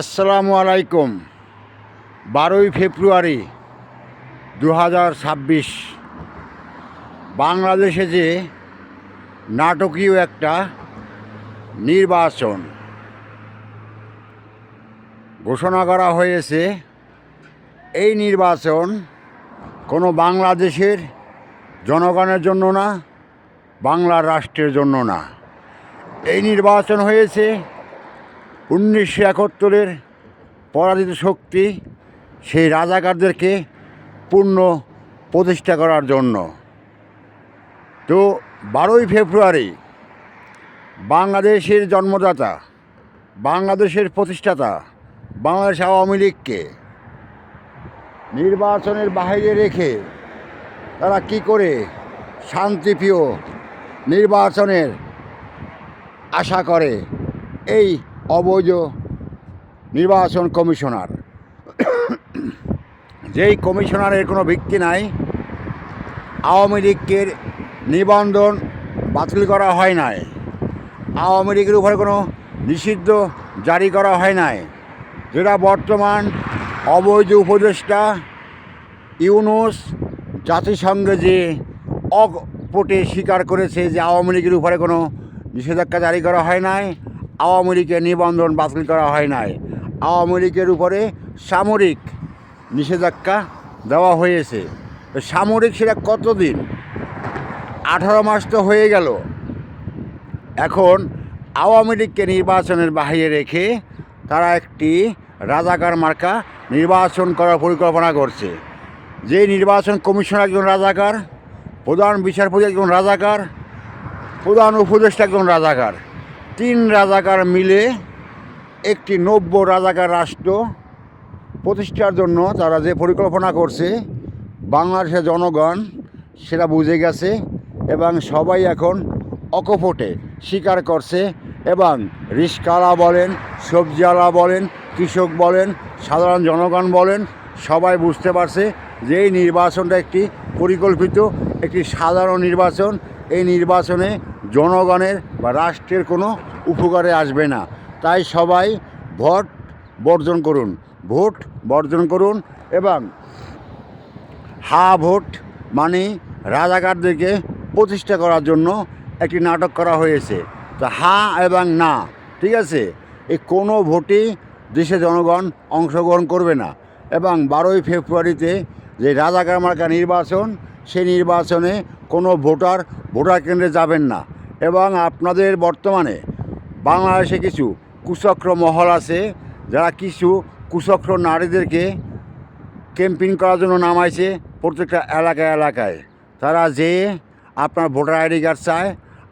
আসসালামু আলাইকুম। বারোই ফেব্রুয়ারি দু হাজার ছাব্বিশ। বাংলাদেশে যে নাটকীয় একটা নির্বাচন ঘোষণা করা হয়েছে, এই নির্বাচন কোনো বাংলাদেশের জনগণের জন্য না, বাংলার রাষ্ট্রের জন্য না। এই নির্বাচন হয়েছে উনিশশো একাত্তরের পরাজিত শক্তি সেই রাজাকারদেরকে পূর্ণ প্রতিষ্ঠা করার জন্য। তো বারোই ফেব্রুয়ারি বাংলাদেশের জন্মদাতা, বাংলাদেশের প্রতিষ্ঠাতা, বাংলাদেশ আওয়ামী লীগকে নির্বাচনের বাইরে রেখে তারা কি করে শান্তিপ্রিয় নির্বাচনের আশা করে, এই অবৈধ নির্বাচন কমিশনার। যেই কমিশনারের কোনো ভিত্তি নাই, আওয়ামী লীগের নিবন্ধন বাতিল করা হয় নাই, আওয়ামী লীগের উপরে কোনো নিষিদ্ধ জারি করা হয় নাই, যেটা বর্তমান অবৈধ উপদেষ্টা ইউনুস জাতিসংঘে যে অকপটে স্বীকার করেছে যে আওয়ামী লীগের উপরে কোনো নিষেধাজ্ঞা জারি করা হয় নাই আওয়ামী লীগের নিবন্ধন বাতিল করা হয় নাই। আওয়ামী লীগের উপরে সামরিক নিষেধাজ্ঞা দেওয়া হয়েছে। সামরিক সেটা কতদিন? আঠারো মাস তো হয়ে গেল। এখন আওয়ামী লীগকে নির্বাচনের বাইরে রেখে তারা একটি রাজাকার মার্কা নির্বাচন করার পরিকল্পনা করছে। যে নির্বাচন কমিশন একজন রাজাকার, প্রধান বিচারপতি একজন রাজাকার, প্রধান উপদেষ্টা একজন রাজাকার। তিন রাজাকার মিলে একটি নব্য রাজাকার রাষ্ট্র প্রতিষ্ঠার জন্য তারা যে পরিকল্পনা করছে, বাংলাদেশের জনগণ সেটা বুঝে গেছে এবং সবাই এখন অকপটে স্বীকার করছে এবং রিস্কালা বলেন, সবজিওয়ালা বলেন, কৃষক বলেন, সাধারণ জনগণ বলেন, সবাই বুঝতে পারছে যে এই নির্বাচনটা একটি পরিকল্পিত, একটি সাধারণ নির্বাচন। এই নির্বাচনে জনগণের বা রাষ্ট্রের কোনো উপকারে আসবে না। তাই সবাই ভোট বর্জন করুন, ভোট বর্জন করুন এবং হা ভোট মানে রাজাকারদেরকে প্রতিষ্ঠা করার জন্য একটি নাটক করা হয়েছে। তো হা এবং না, ঠিক আছে? এই কোনো ভোটে দেশে জনগণ অংশগ্রহণ করবে না এবং বারোই ফেব্রুয়ারিতে যে রাজাকার মার্কা নির্বাচন, সেই নির্বাচনে কোনো ভোটার ভোটার কেন্দ্রে যাবেন না। এবং আপনাদের বর্তমানে বাংলাদেশে কিছু কুচক্র মহল আছে, যারা কিছু কুচক্র নারীদেরকে ক্যাম্পিং করার জন্য নামাইছে প্রত্যেকটা এলাকায় এলাকায়। তারা যেয়ে আপনার ভোটার আইডি কার্ড চায়,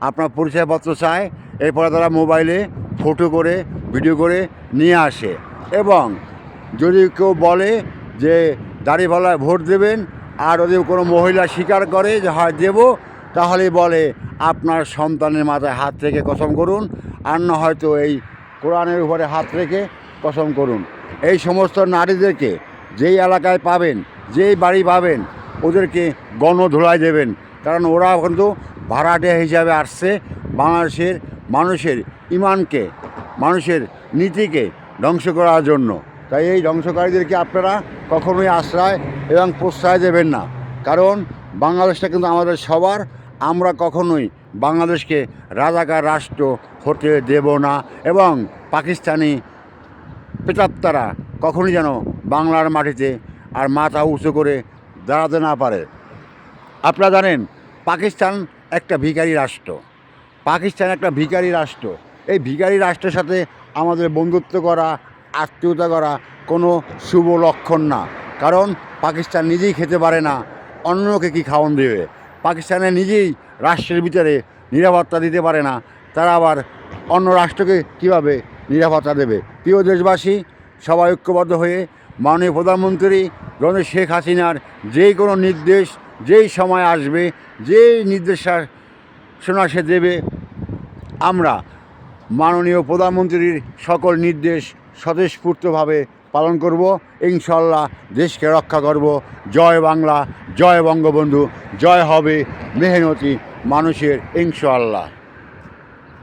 আপনার পরিচয়পত্র চায়, এরপরে তারা মোবাইলে ফটো করে, ভিডিও করে নিয়ে আসে। এবং যদি কেউ বলে যে দাড়িপাল্লায় ভোট দেবেন, আর যদি কোনো মহিলা স্বীকার করে যে, হয়, দেব তাহলে বলে, আপনার সন্তানের মাথায় হাত রেখে কসম করুন, আর না হয়তো এই কোরআনের উপরে হাত রেখে কসম করুন। এই সমস্ত নারীদেরকে যেই এলাকায় পাবেন, যেই বাড়ি পাবেন, ওদেরকে গণধোলাই দেবেন। কারণ ওরা কিন্তু ভাড়াটে হিসাবে আসছে বাংলাদেশের মানুষের ইমানকে, মানুষের নীতিকে ধ্বংস করার জন্য। তাই এই ধ্বংসকারীদেরকে আপনারা কখনোই আশ্রয় এবং প্রশ্রয় দেবেন না। কারণ বাংলাদেশটা কিন্তু আমাদের সবার আমরা কখনোই বাংলাদেশকে রাজাকার রাষ্ট্র হতে দেব না এবং পাকিস্তানি পেতাত্তারা কখনই যেন বাংলার মাটিতে আর মাথা উঁচু করে দাঁড়াতে না পারে। আপনারা জানেন, পাকিস্তান একটা ভিখারি রাষ্ট্র। পাকিস্তান একটা ভিখারি রাষ্ট্র। এই ভিখারি রাষ্ট্রের সাথে আমাদের বন্ধুত্ব করা, আত্মীয়তা করা কোনো শুভ লক্ষণ না। কারণ পাকিস্তান নিজেই খেতে পারে না, অন্যকে কি খাওয়ান দেবে? পাকিস্তানে নিজেই রাষ্ট্রের ভিতরে নিরাপত্তা দিতে পারে না। তারা আবার অন্য রাষ্ট্রকে কীভাবে নিরাপত্তা দেবে? প্রিয় দেশবাসী, সবাই ঐক্যবদ্ধ হয়ে মাননীয় প্রধানমন্ত্রী রণেশ শেখ হাসিনার যেই কোনো নির্দেশ, যেই সময় আসবে, যেই নির্দেশা শোনা সে দেবে, আমরা মাননীয় প্রধানমন্ত্রীর সকল নির্দেশ স্বতঃস্ফূর্তভাবে পালন করব ইনশাল্লাহ দেশকে রক্ষা করব। জয় বাংলা, জয় বঙ্গবন্ধু, জয় হবে মেহনতি মানুষের ইনশাল্লাহ